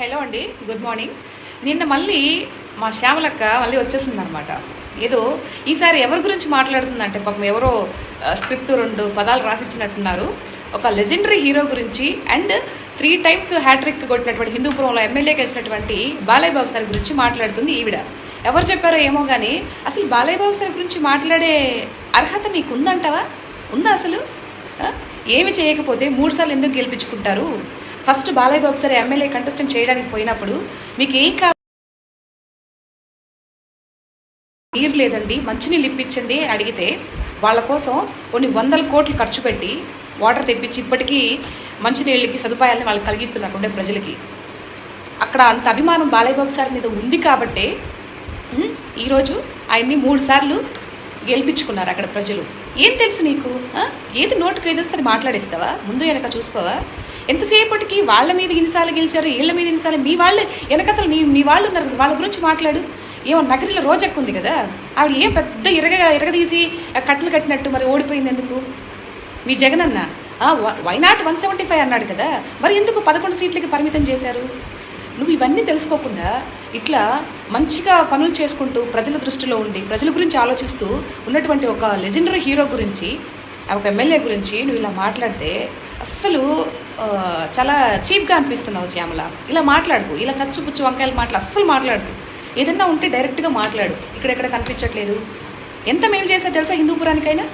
Hello అండి good morning. నిన్న మళ్ళీ మా శ్యామలక్క మళ్ళీ వచ్చేసింది అనమాట ఏదో ఈసారి ఎవరి గురించి మాట్లాడుతుందంటే పాపం ఎవరో స్క్రిప్ట్ రెండు పదాలు రాసిచ్చినట్టున్నారు. ఒక లెజెండరీ హీరో గురించి అండ్ త్రీ టైమ్స్ హ్యాట్రిక్ కొట్టినటువంటి హిందూపురంలో ఎమ్మెల్యేకి వచ్చినటువంటి బాలయ్య బాబు సార్ గురించి మాట్లాడుతుంది ఈవిడ. ఎవరు చెప్పారో ఏమో కానీ అసలు బాలయ్య బాబు సార్ గురించి మాట్లాడే అర్హత నీకు ఉందంటావా ఉందా అసలు? ఏమి చేయకపోతే మూడు సార్లు ఎందుకు గెలిపించుకుంటారు? First Balayya Babu sir MLA contestant చేయడానికి పోయినప్పుడు మీకు ఏం కావాలి నీరు లేదండి మంచినీళ్ళు ఇప్పించండి అని అడిగితే వాళ్ళ కోసం కొన్ని వందల కోట్లు ఖర్చు పెట్టి వాటర్ తెప్పించి ఇప్పటికీ మంచినీళ్ళకి సదుపాయాలను వాళ్ళకి కలిగిస్తున్నారు ఉండే ప్రజలకి. అక్కడ అంత అభిమానం బాలయ్య బాబు సార్ మీద ఉంది కాబట్టే ఈరోజు ఆయన్ని మూడు సార్లు గెలిపించుకున్నారు అక్కడ ప్రజలు. ఏం తెలుసు నీకు? ఏది నోటుకు ఏదొస్తే అది మాట్లాడేస్తావా? ముందు వెనక చూసుకోవా? ఎంతసేపటికి వాళ్ళ మీద ఇన్నిసార్లు గెలిచారు వీళ్ళ మీద ఇన్నిసార్లు మీ వాళ్ళు వెనకతలు మీ మీ వాళ్ళు ఉన్నారు కదా వాళ్ళ గురించి మాట్లాడు. ఏమో నగరిలో రోజెక్కు ఉంది కదా ఆవిడ ఏ పెద్ద ఇరగ ఇరగదీసి కట్టెలు కట్టలు కట్టినట్టు మరి ఓడిపోయింది ఎందుకు? మీ జగన్ అన్న why not one seventy five అన్నాడు కదా మరి ఎందుకు పదకొండు సీట్లకి పరిమితం చేశారు? నువ్వు ఇవన్నీ తెలుసుకోకుండా ఇట్లా మంచిగా పనులు చేసుకుంటూ ప్రజల దృష్టిలో ఉండి ప్రజల గురించి ఆలోచిస్తూ ఉన్నటువంటి ఒక లెజెండరీ హీరో గురించి ఒక ఎమ్మెల్యే గురించి నువ్వు ఇలా మాట్లాడితే అస్సలు చాలా చీప్గా అనిపిస్తున్నావు శ్యామల. ఇలా మాట్లాడుకు ఇలా చచ్చుపుచ్చు వంకాయలు మాటలు అస్సలు మాట్లాడుకు. ఏదన్నా ఉంటే డైరెక్ట్గా మాట్లాడు ఇక్కడెక్కడ కనిపించట్లేదు. ఎంత మేలు చేసా తెలుసా హిందూపురానికైనా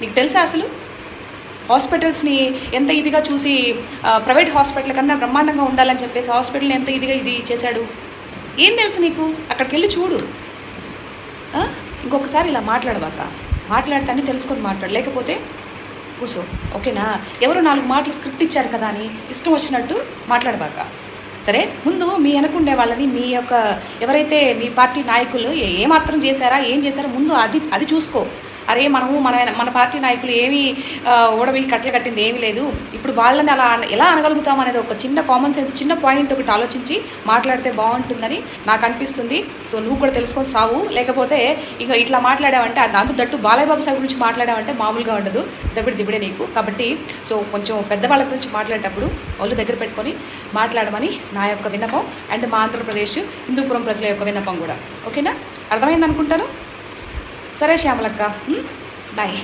నీకు తెలుసా అసలు? హాస్పిటల్స్ని ఎంత ఇదిగా చూసి ప్రైవేట్ హాస్పిటల్ కన్నా బ్రహ్మాండంగా ఉండాలని చెప్పేసి హాస్పిటల్ని ఎంత ఇదిగా ఇది చేశాడు? ఏం తెలుసు నీకు? అక్కడికి వెళ్ళి చూడు ఇంకొకసారి ఇలా మాట్లాడవాక. మాట్లాడతాన్ని తెలుసుకొని మాట్లాడు. లేకపోతే కూసో. ఓకేనా? ఎవరో నాలుగు మాటలు స్క్రిప్ట్ ఇచ్చారు కదా అని ఇష్టం వచ్చినట్టు మాట్లాడబాక. సరే? ముందు మీ అనుకుండే వాళ్ళని మీ యొక్క ఎవరైతే మీ పార్టీ నాయకులు ఏమాత్రం చేశారా ఏం చేశారా ముందు అది అది చూసుకో. అరే మనము మన మన పార్టీ నాయకులు ఏమి ఓడవి కట్టలు కట్టింది ఏమీ లేదు. ఇప్పుడు వాళ్ళని అలా ఎలా అనగలుగుతాం అనేది ఒక చిన్న కామన్ సెన్స్ చిన్న పాయింట్ ఒకటి ఆలోచించి మాట్లాడితే బాగుంటుందని నాకు అనిపిస్తుంది. సో నువ్వు కూడా తెలుసుకొని సావు. లేకపోతే ఇక ఇట్లా మాట్లాడావంటే దాంతో దట్టు బాలయ్య బాబు సార్ గురించి మాట్లాడావంటే మామూలుగా ఉండదు. దబిడి దిబిడే నీకు. కాబట్టి సో కొంచెం పెద్దవాళ్ళ గురించి మాట్లాడేటప్పుడు వాళ్ళు దగ్గర పెట్టుకొని మాట్లాడమని నా యొక్క విన్నపం. అండ్ మా ఆంధ్రప్రదేశ్ హిందూపురం ప్రజల యొక్క విన్నపం కూడా. ఓకేనా? అర్థమైంది అనుకుంటాను సరే శ్యామలక్క బాయ్